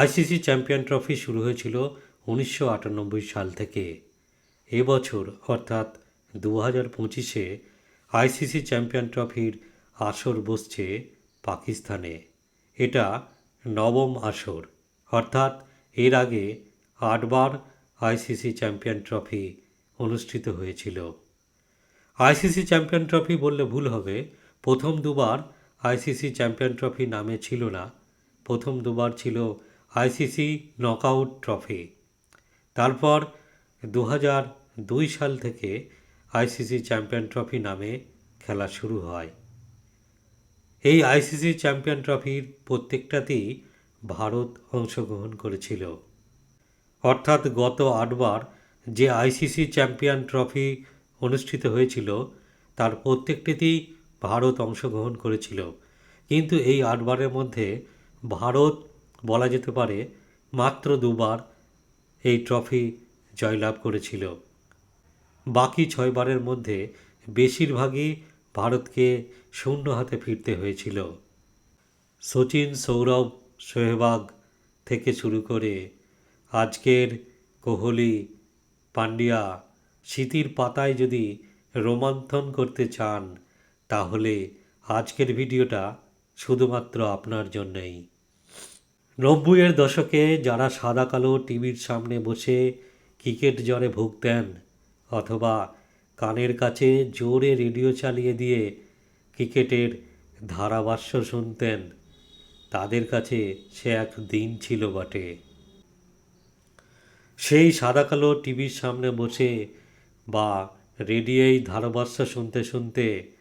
ICC champion trophy শুরু হয়েছিল উনিশশো আটানব্বই সাল থেকে। এবছর অর্থাৎ দু হাজার পঁচিশে, আইসিসি চ্যাম্পিয়ন ট্রফির আসর বসছে পাকিস্তানে। এটা নবম আসর, অর্থাৎ এর আগে আটবার আইসিসি চ্যাম্পিয়ন ট্রফি অনুষ্ঠিত হয়েছিল। আইসিসি চ্যাম্পিয়ন ট্রফি বললে ভুল হবে, প্রথম দুবার আইসিসি চ্যাম্পিয়ন ট্রফি নামে ছিল না। প্রথম দুবার ছিল আইসিসি নকআউট ট্রফি। তারপর দু দুই সাল থেকে আইসিসি চ্যাম্পিয়ন ট্রফি নামে খেলা শুরু হয়। এই আইসিসি চ্যাম্পিয়ন ট্রফির প্রত্যেকটাতেই ভারত অংশগ্রহণ করেছিল। অর্থাৎ গত আটবার যে আইসিসি চ্যাম্পিয়ন ট্রফি অনুষ্ঠিত হয়েছিল, তার প্রত্যেকটিতেই ভারত অংশগ্রহণ করেছিল। কিন্তু এই আটবারের মধ্যে ভারত বলা যেতে পারে মাত্র দুবার এই ট্রফি জয়লাভ করেছিল। বাকি ছয়বারের মধ্যে বেশিরভাগই ভারতকে শূন্য হাতে ফিরতে হয়েছিল। সচিন, সৌরভ সোহেবাগ থেকে শুরু করে আজকের কোহলি, পান্ডিয়া, স্মৃতির পাতায় যদি রোমান্থন করতে চান, তাহলে আজকের ভিডিওটা শুধুমাত্র আপনার জন্যই। নব্বইয়ের দশকে যারা সাদা কালো টিভির সামনে বসে ক্রিকেট জ্বরে ভুগতেন অথবা কানের কাছে জোরে রেডিও চালিয়ে দিয়ে ক্রিকেটের ধারাভাষ্য শুনতেন, তাদের কাছে সে এক দিন ছিল বটে। সেই সাদা কালো টিভির সামনে বসে বা রেডিওয় ধারাভাষ্য শুনতে শুনতে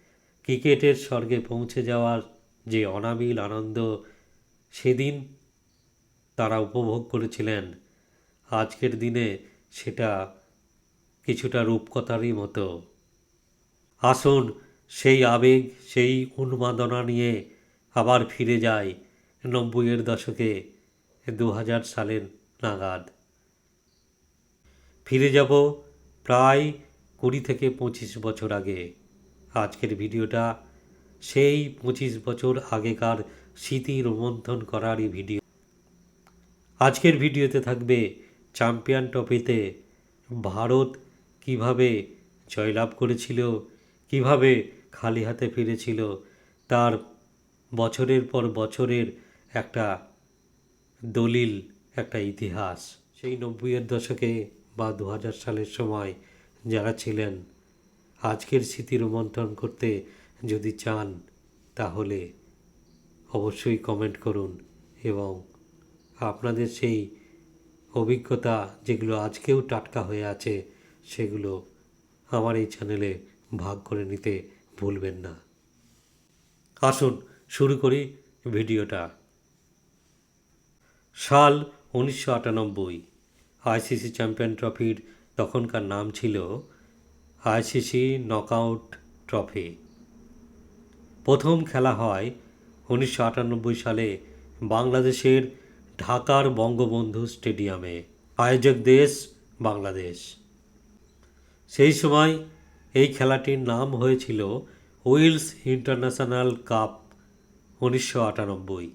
ক্রিকেটের স্বর্গে পৌঁছে যাওয়ার যে অনাবিল আনন্দ, সেদিন তারা উপভোগ করেছিলেন। আজকের দিনে সেটা কিছুটা রূপকথারই মতো। আসুন সেই আবেগ, সেই উন্মাদনা নিয়ে আবার ফিরে যায় নব্বইয়ের দশকে দু হাজার সালের নাগাদ। ফিরে যাব প্রায় কুড়ি থেকে পঁচিশ বছর আগে। আজকের ভিডিওটা সেই পঁচিশ বছর আগেকার স্মৃতি রোমন্থন করারই ভিডিও। আজকের ভিডিওতে থাকবে চ্যাম্পিয়ন ট্রফিতে ভারত কীভাবে জয়লাভ করেছিল, কীভাবে খালি হাতে ফিরেছিল, তার বছরের পর বছরের একটা দলিল, একটা ইতিহাস। সেই নব্বইয়ের দশকে বা দু হাজার সালের সময় যারা ছিলেন, আজকের স্মৃতি রোমন্থন করতে যদি চান, তাহলে অবশ্যই কমেন্ট করুন এবং আপনাদের সেই অভিজ্ঞতা যেগুলো আজকেও টাটকা হয়ে আছে, সেগুলো আমার এই চ্যানেলে ভাগ করে নিতে ভুলবেন না। আসুন, শুরু করি ভিডিওটা। সাল উনিশশো আটানব্বই, আইসিসি চ্যাম্পিয়ন ট্রফির তখনকার নাম ছিল আইসিসি নকআউট ট্রফি। প্রথম খেলা হয় উনিশশো আটানব্বই সালে বাংলাদেশের ঢাকার বঙ্গবন্ধু স্টেডিয়ামে। আয়োজক দেশ বাংলাদেশ। সেই সময় এই খেলাটির নাম হয়েছিল উইলস ইন্টারন্যাশনাল কাপ উনিশশো আটানব্বই।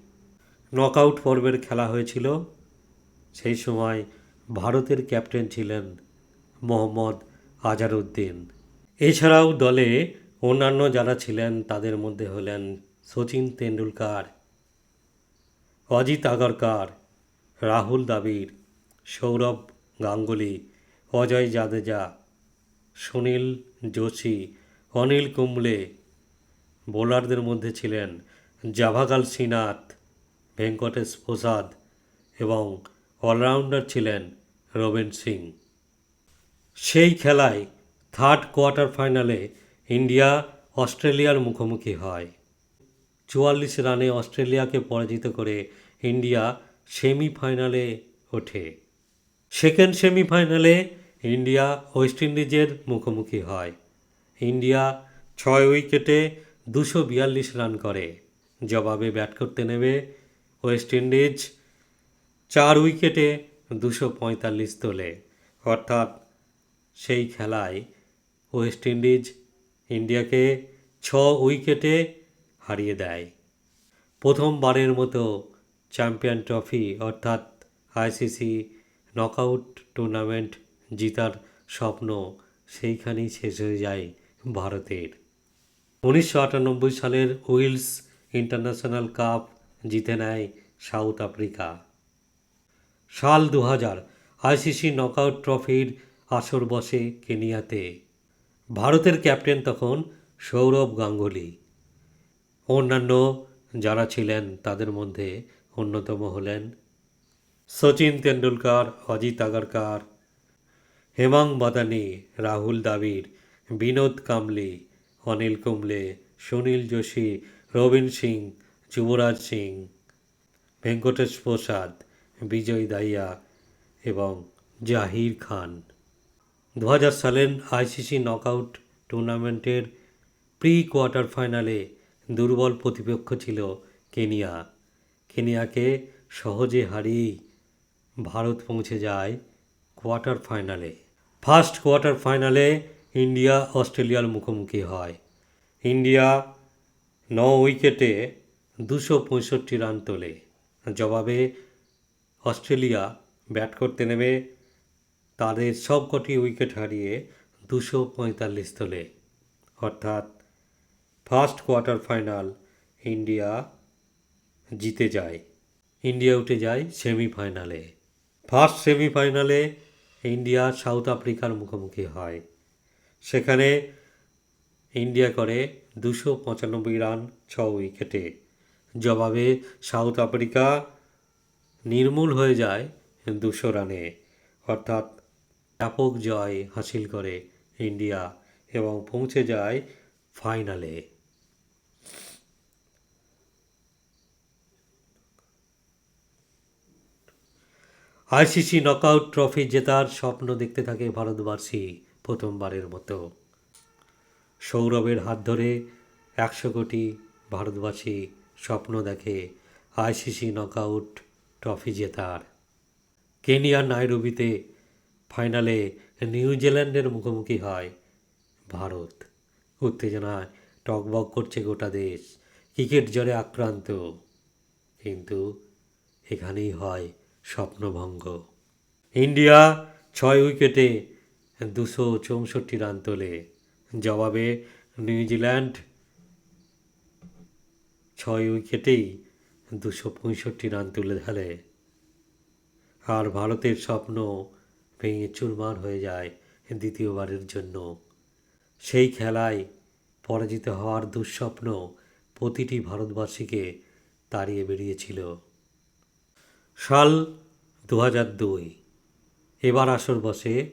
নকআউট পর্বের খেলা হয়েছিল। সেই সময় ভারতের ক্যাপ্টেন ছিলেন মোহাম্মদ আজারউদ্দিন। এছাড়াও দলে অন্যান্য যারা ছিলেন তাদের মধ্যে হলেন সচিন তেন্ডুলকার অজিত আগরকার, রাহুল দ্রাবিড়, সৌরভ গাঙ্গুলি, অজয় জাদেজা, সুনীল যোশী, অনিল কুম্বলে। বোলারদের মধ্যে ছিলেন জাভাগাল শ্রীনাথ, ভেঙ্কটেশ প্রসাদ এবং অলরাউন্ডার ছিলেন রবিন সিং। সেই খেলায় থার্ড কোয়ার্টার ফাইনালে ইন্ডিয়া অস্ট্রেলিয়ার মুখোমুখি হয়। চুয়াল্লিশ রানে অস্ট্রেলিয়াকে পরাজিত করে ইন্ডিয়া সেমিফাইনালে ওঠে। সেকেন্ড সেমিফাইনালে ইন্ডিয়া ওয়েস্ট ইন্ডিজের মুখোমুখি হয়। ইন্ডিয়া ছয় উইকেটে দুশো বিয়াল্লিশ রান করে। জবাবে ব্যাট করতে নেবে ওয়েস্ট ইন্ডিজ চার উইকেটে দুশো পঁয়তাল্লিশ তোলে। অর্থাৎ সেই খেলায় ওয়েস্ট ইন্ডিজ ইন্ডিয়াকে ছ উইকেটে হারিয়ে দেয়। প্রথমবারের মতো চ্যাম্পিয়ন ট্রফি অর্থাৎ আইসিসি নকআউট টুর্নামেন্ট জিতার স্বপ্ন সেইখানেই শেষ হয়ে যায় ভারতের। উনিশশো আটানব্বই সালের উইলস ইন্টারন্যাশনাল কাপ জিতে নেয় সাউথ আফ্রিকা। সাল দু হাজার আইসিসি নকআউট ট্রফির আসর বসে কেনিয়াতে। ভারতের ক্যাপ্টেন তখন সৌরভ গাঙ্গুলি। অন্যান্য যারা ছিলেন তাদের মধ্যে অন্যতম হলেন সচিন তেন্ডুলকার, অজিত আগরকার, হেমাং বাদানি, রাহুল দ্রাবিড়, বিনোদ কামলি, অনিল কুম্বলে, সুনীল যোশী, রবীন সিং, যুবরাজ সিং, ভেঙ্কটেশ প্রসাদ, বিজয় দাইয়া এবং জাহির খান। দু হাজার সালের আইসিসি নকআউট টুর্নামেন্টের প্রি কোয়ার্টার ফাইনালে দুর্বল প্রতিপক্ষ ছিল কেনিয়া। কেনিয়াকে সহজে হারিয়েই ভারত পৌঁছে যায় কোয়ার্টার ফাইনালে। ফার্স্ট কোয়ার্টার ফাইনালে ইন্ডিয়া অস্ট্রেলিয়ার মুখোমুখি হয়। ইন্ডিয়া ন উইকেটে দুশো পঁয়ষট্টি রান তোলে। জবাবে অস্ট্রেলিয়া ব্যাট করতে নেমে তাদের সবকটি উইকেট হারিয়ে দুশো পঁয়তাল্লিশ তোলে। অর্থাৎ ফার্স্ট কোয়ার্টার ফাইনাল ইন্ডিয়া জিতে যায়। ইন্ডিয়া উঠে যায় সেমিফাইনালে। ফার্স্ট সেমিফাইনালে ইন্ডিয়া সাউথ আফ্রিকার মুখোমুখি হয়। সেখানে ইন্ডিয়া করে দুশো পঁচানব্বই রান ছ উইকেটে। জবাবে সাউথ আফ্রিকা নির্মূল হয়ে যায় দুশো রানে। অর্থাৎ ব্যাপক জয় হাসিল করে ইন্ডিয়া এবং পৌঁছে যায় ফাইনালে। আইসিসি নকআউট ট্রফি জেতার স্বপ্ন দেখতে থাকে ভারতবাসী প্রথমবারের মতো। সৌরভের হাত ধরে একশো কোটি ভারতবাসী স্বপ্ন দেখে আইসিসি নকআউট ট্রফি জেতার। কেনিয়ার নাইরোবিতে ফাইনালে নিউজিল্যান্ডের মুখোমুখি হয় ভারত। উত্তেজনায় টকবক করছে গোটা দেশ, ক্রিকেট জ্বরে আক্রান্ত। কিন্তু এখানেই হয় স্বপ্নভঙ্গ। ইন্ডিয়া ছয় উইকেটে দুশো চৌষট্টি রান তোলে। জবাবে নিউজিল্যান্ড ছয় উইকেটেই দুশো পঁয়ষট্টি রান তুলে ধরে। আর ভারতের স্বপ্ন ভেঙে চুরমার হয়ে যায় দ্বিতীয়বারের জন্য। সেই খেলায় পরাজিত হওয়ার দুঃস্বপ্ন প্রতিটি ভারতবাসীকে তাড়িয়ে বেরিয়েছিল সাল দু হাজার দুই। এবার আসর বসে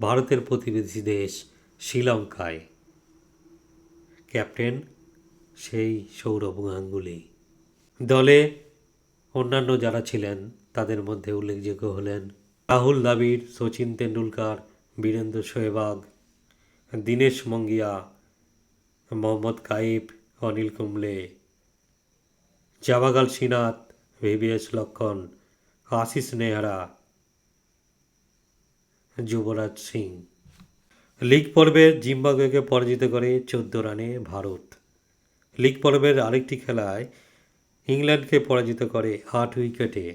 ভারতের প্রতিবেশী দেশ শ্রীলঙ্কায়। ক্যাপ্টেন সেই সৌরভ গাঙ্গুলি। দলে অন্যান্য যারা ছিলেন, তাদের মধ্যে উল্লেখযোগ্য হলেন রাহুল দ্রাবিড়, সচিন তেন্ডুলকার, বীরেন্দ্র সেহবাগ দীনেশ মঙ্গিয়া, মোহাম্মদ কাইফ অনিল কুম্বলে, জাবাগাল সিনাত ভিভিএস লক্ষণ, আশিস নেহরা, যুবরাজ সিং। লিগ পর্বে জিম্বাবুয়েকে পরাজিত করে চোদ্দ রানে ভারত। লিগ পর্বের আরেকটি খেলায় ইংল্যান্ডকে পরাজিত করে আট উইকেটে।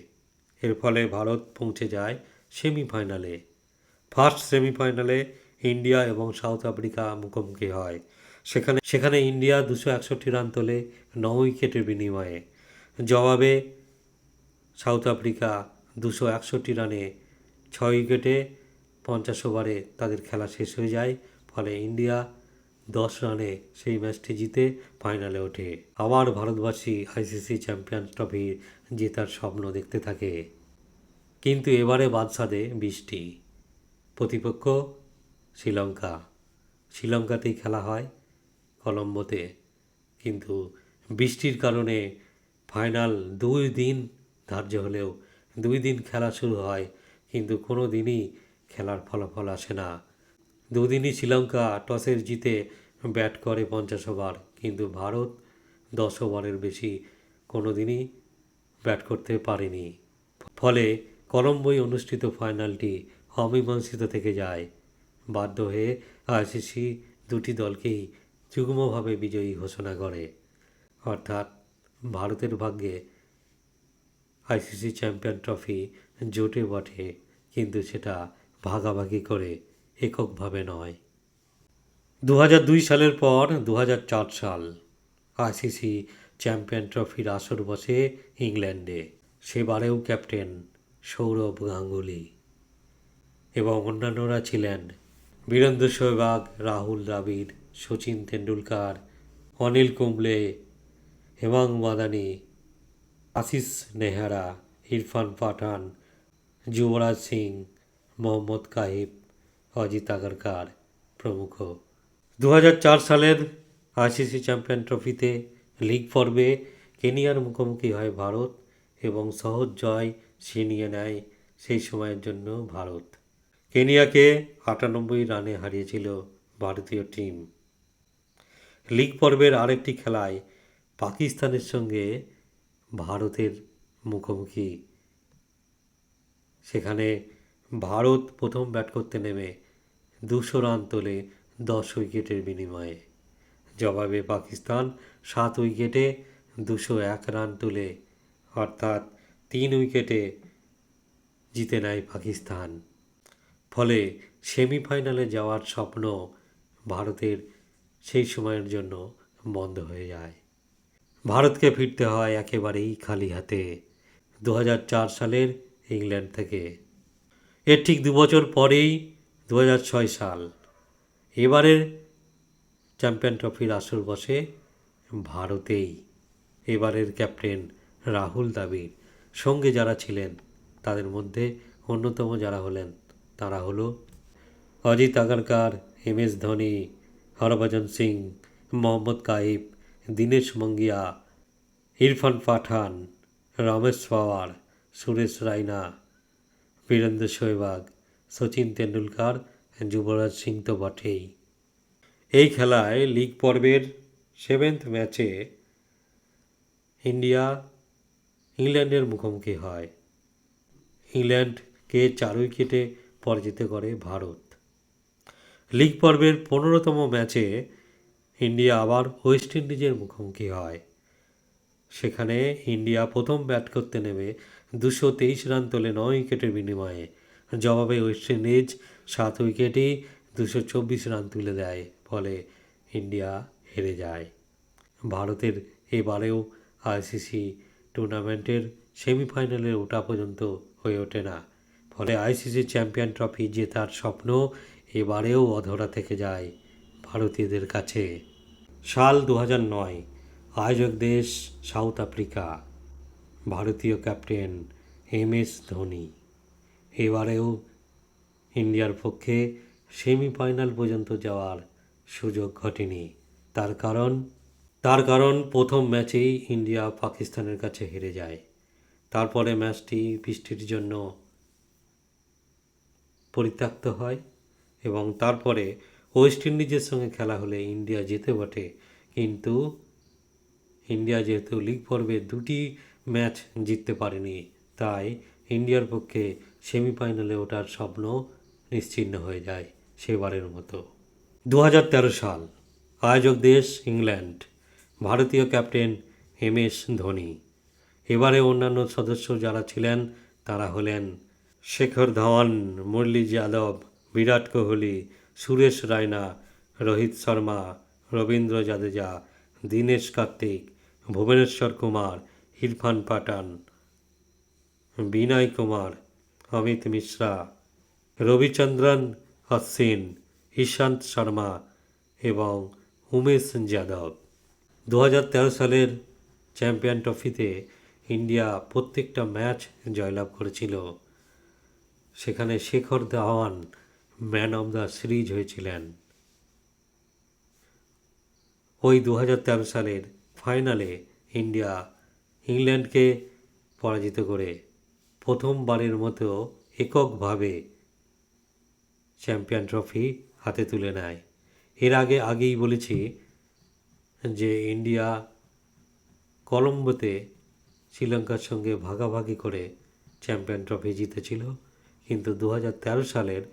এর ফলে ভারত পৌঁছে যায় সেমিফাইনালে। ফার্স্ট সেমিফাইনালে ইন্ডিয়া এবং সাউথ আফ্রিকা মুখোমুখি হয়। সেখানে সেখানে ইন্ডিয়া দুশো একষট্টি রান তোলে ন উইকেটের বিনিময়ে। জবাবে সাউথ আফ্রিকা দুশো একষট্টি রানে ছয় উইকেটে পঞ্চাশ ওভারে তাদের খেলা শেষ হয়ে যায়। ফলে ইন্ডিয়া দশ রানে সেই ম্যাচটি জিতে ফাইনালে ওঠে। আবার ভারতবাসী আইসিসি চ্যাম্পিয়ন্স ট্রফি জেতার স্বপ্ন দেখতে থাকে। কিন্তু এবারে বাদশাদে বৃষ্টি। প্রতিপক্ষ শ্রীলঙ্কা। শ্রীলঙ্কাতেই খেলা হয় কলম্বোতে। কিন্তু বৃষ্টির কারণে ফাইনাল দুই দিন ধার্য হলেও দুই দিন খেলা শুরু হয়, কিন্তু কোনো দিনই খেলার ফলাফল আসে না। দুদিনই শ্রীলঙ্কা টসের জিতে ব্যাট করে পঞ্চাশ ওভার, কিন্তু ভারত দশ ওভারের বেশি কোনো দিনই ব্যাট করতে পারেনি। ফলে কলম্বোয় অনুষ্ঠিত ফাইনালটি অমীমাংসিত থেকে যায়। বাধ্য হয়ে আইসিসি দুটি দলকেই যুগ্মভাবে বিজয়ী ঘোষণা করে। অর্থাৎ ভারতের ভাগ্যে আইসিসি চ্যাম্পিয়ন ট্রফি জোটে বটে, কিন্তু সেটা ভাগাভাগি করে এককভাবে নয়। দু দুই সালের পর দু হাজার চার সাল আইসিসি চ্যাম্পিয়ন ট্রফির আসর বসে ইংল্যান্ডে। সেবারেও ক্যাপ্টেন সৌরভ গাঙ্গুলি এবং অন্যান্যরা ছিলেন বীরেন্দ্র সেহবাগ রাহুল দ্রাবিড় সচিন তেন্ডুলকার, অনিল কুম্বলে হেমাং মাদানি আশিস নেহারা, ইরফান পাঠান, যুবরাজ সিং, মোহাম্মদ কাহিব, অজিত আগরকার প্রমুখ। দু হাজার চার সালের আইসিসি চ্যাম্পিয়ন ট্রফিতে লিগ পর্বে কেনিয়ার মুখোমুখি হয় ভারত এবং সহজ জয় ছিনিয়ে নেয় সেই সময়ের জন্য ভারত। কেনিয়াকে আটানব্বই রানে হারিয়েছিল ভারতীয় টিম। লিগ পর্বের আরেকটি খেলায় পাকিস্তানের সঙ্গে ভারতের মুখোমুখি। সেখানে ভারত প্রথম ব্যাট করতে নেমে দুশো রান তোলে দশ উইকেটের বিনিময়ে। জবাবে পাকিস্তান সাত উইকেটে দুশো এক রান তুলে, অর্থাৎ তিন উইকেটে জিতে নেয় পাকিস্তান। ফলে সেমিফাইনালে যাওয়ার স্বপ্ন ভারতের সেই সময়ের জন্য বন্ধ হয়ে যায়। ভারতকে ফিরতে হয় একেবারেই খালি হাতে দু হাজার চার সালের ইংল্যান্ড থেকে। এর ঠিক দু বছর পরেই দু হাজার ছয় সাল। এবারের চ্যাম্পিয়ন ট্রফির আসর বসে ভারতেই। এবারের ক্যাপ্টেন রাহুল দ্রাবিড়। সঙ্গে যারা ছিলেন, তাদের মধ্যে অন্যতম যারা হলেন, তারা হলো অজিত আগারকার, এম এস ধোনি, হরভজন সিং, মোহাম্মদ কাইব দীনেশ মঙ্গিয়া, ইরফান পাঠান, রমেশ পাওয়ার, সুরেশ রায়না বীরেন্দ্র সেহবাগ সচিন তেন্ডুলকার, যুবরাজ সিং তো বটেই। এই খেলায় লিগ পর্বের সেভেন্থ ম্যাচে ইন্ডিয়া ইংল্যান্ডের মুখোমুখি হয়। ইংল্যান্ডকে চার উইকেটে পরাজিত করে ভারত। লিগ পর্বের পনেরোতম ম্যাচে ইন্ডিয়া আবার ওয়েস্ট ইন্ডিজের মুখোমুখি হয়। সেখানে ইন্ডিয়া প্রথম ব্যাট করতে নেমে দুশো তেইশ রান তোলে নয় উইকেটের বিনিময়ে। জবাবে ওয়েস্ট ইন্ডিজ সাত উইকেটই দুশো চব্বিশ রান তুলে দেয়, ফলে ইন্ডিয়া হেরে যায়। ভারতের এবারেও আইসিসি টুর্নামেন্টের সেমিফাইনালে ওঠা পর্যন্ত হয়ে ওঠে না, ফলে আইসিসি চ্যাম্পিয়ন ট্রফি জেতার স্বপ্ন এবারেও অধরা থেকে যায়। ভারতীয়দের কাছে। সাল দু নয়, আয়োজক দেশ সাউথ আফ্রিকা। ভারতীয় ক্যাপ্টেন এম এস ধোনি। এবারেও ইন্ডিয়ার পক্ষে সেমিফাইনাল পর্যন্ত যাওয়ার সুযোগ ঘটেনি। তার কারণ তার কারণ প্রথম ম্যাচেই ইন্ডিয়া পাকিস্তানের কাছে হেরে যায়। তারপরে ম্যাচটি বৃষ্টির জন্য পরিত্যক্ত হয় এবং তারপরে ওয়েস্ট ইন্ডিজের সঙ্গে খেলা হলে ইন্ডিয়া যেতে বটে। কিন্তু ইন্ডিয়া যেহেতু লিগ পর্বে দুটি ম্যাচ জিততে পারেনি, তাই ইন্ডিয়ার পক্ষে সেমিফাইনালে ওঠার স্বপ্ন নিশ্চিহ্ন হয়ে যায় সেবারের মতো। দু হাজার তেরো সাল, আয়োজক দেশ ইংল্যান্ড ভারতীয় ক্যাপ্টেন এম এস ধোনি। এবারে অন্যান্য সদস্য যারা ছিলেন, তারা হলেন শেখর ধাওয়ান মুরলি যাদব বিরাট কোহলি সুরেশ রায়না, রোহিত শর্মা, রবীন্দ্র জাদেজা, দীনেশ কার্তিক, ভুবনেশ্বর কুমার, ইরফান পাঠান, বিনয় কুমার, অমিত মিশ্রা, রবিচন্দ্রন অশ্বিন, ঈশান্ত শর্মা এবং উমেশ যাদব। দু হাজার তেরো সালের চ্যাম্পিয়ন ট্রফিতে ইন্ডিয়া প্রত্যেকটা ম্যাচ জয়লাভ করেছিল। সেখানে Shikhar Dhawan man of the series হয়েছিলেন। ওই দু হাজার তেরো সালের ফাইনালে ইন্ডিয়া ইংল্যান্ডকে পরাজিত করে প্রথমবারের মতো এককভাবে চ্যাম্পিয়ন ট্রফি হাতে তুলে নেয়। এর আগে আগেই বলেছি যে ইন্ডিয়া কলম্বোতে শ্রীলঙ্কার সঙ্গে ভাগাভাগি করে চ্যাম্পিয়ন ট্রফি জিতেছিল। কিন্তু দু হাজার তেরো সালের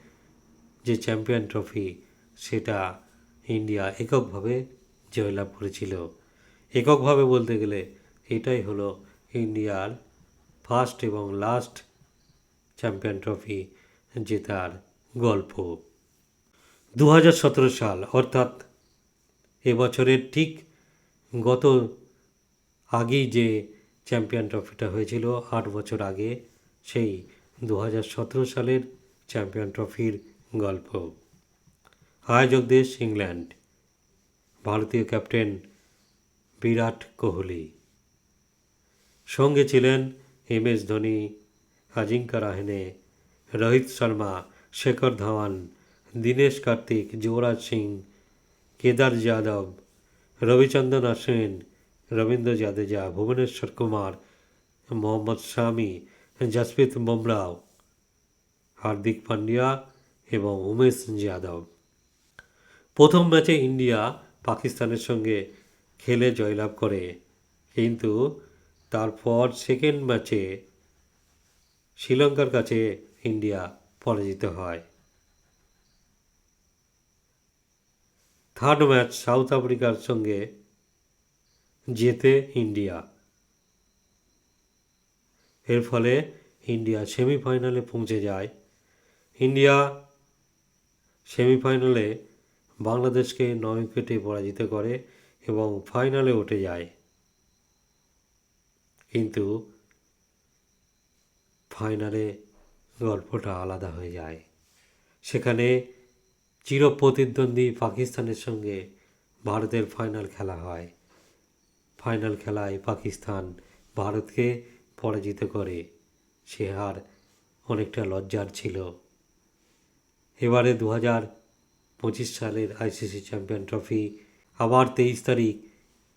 যে চ্যাম্পিয়ন ট্রফি সেটা ইন্ডিয়া এককভাবে জয়লাভ করেছিল। এককভাবে বলতে গেলে এটাই হলো ইন্ডিয়ার ফার্স্ট এবং লাস্ট চ্যাম্পিয়ন ট্রফি জেতার গল্প। দু হাজার সতেরো সাল, অর্থাৎ এবছরের ঠিক গত আগেই যে চ্যাম্পিয়ন ট্রফিটা হয়েছিল, আট বছর আগে সেই দু হাজার সতেরো সালের চ্যাম্পিয়ন ট্রফির গল্প। আয়োজক দেশ ইংল্যান্ড। ভারতীয় ক্যাপ্টেন বিরাট কোহলি। সঙ্গে ছিলেন এম এস ধোনি আজিঙ্কা রাহানে, রোহিত শর্মা, শেখর ধাওয়ান, দীনেশ কার্তিক, যুবরাজ সিং, কেদার যাদব, রবিচন্দ্রন অশ্বিন রবীন্দ্র জাদেজা, ভুবনেশ্বর কুমার, মোহাম্মদ শামি, জসপ্রীত বুমরাও হার্দিক পান্ডিয়া এবং উমেশ যাদব প্রথম ম্যাচে ইন্ডিয়া পাকিস্তানের সঙ্গে খেলে জয়লাভ করে। কিন্তু তারপর সেকেন্ড ম্যাচে শ্রীলঙ্কার কাছে ইন্ডিয়া পরাজিত হয়। থার্ড ম্যাচ সাউথ আফ্রিকার সঙ্গে জেতে ইন্ডিয়া। এর ফলে ইন্ডিয়া সেমিফাইনালে পৌঁছে যায়। ইন্ডিয়া সেমিফাইনালে বাংলাদেশকে নয় উইকেটে পরাজিত করে এবং ফাইনালে উঠে যায়। কিন্তু ফাইনালে গল্পটা আলাদা হয়ে যায়। সেখানে চিরপ্রতিদ্বন্দ্বী পাকিস্তানের সঙ্গে ভারতের ফাইনাল খেলা হয়। ফাইনাল খেলায় পাকিস্তান ভারতকে পরাজিত করে। সে হার অনেকটা লজ্জার ছিল। এবারে দু হাজার পঁচিশ সালের আইসিসি চ্যাম্পিয়ন ট্রফি আবার তেইশ তারিখ,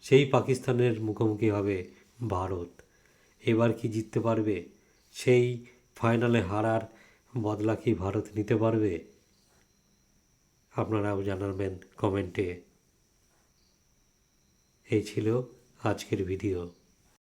সেই পাকিস্তানের মুখোমুখি হবে ভারত। এবার কি জিততে পারবে? সেই ফাইনালে হারার বদলা কি ভারত নিতে পারবে? আপনারাও জানাবেন কমেন্টে। এই ছিল আজকের ভিডিও।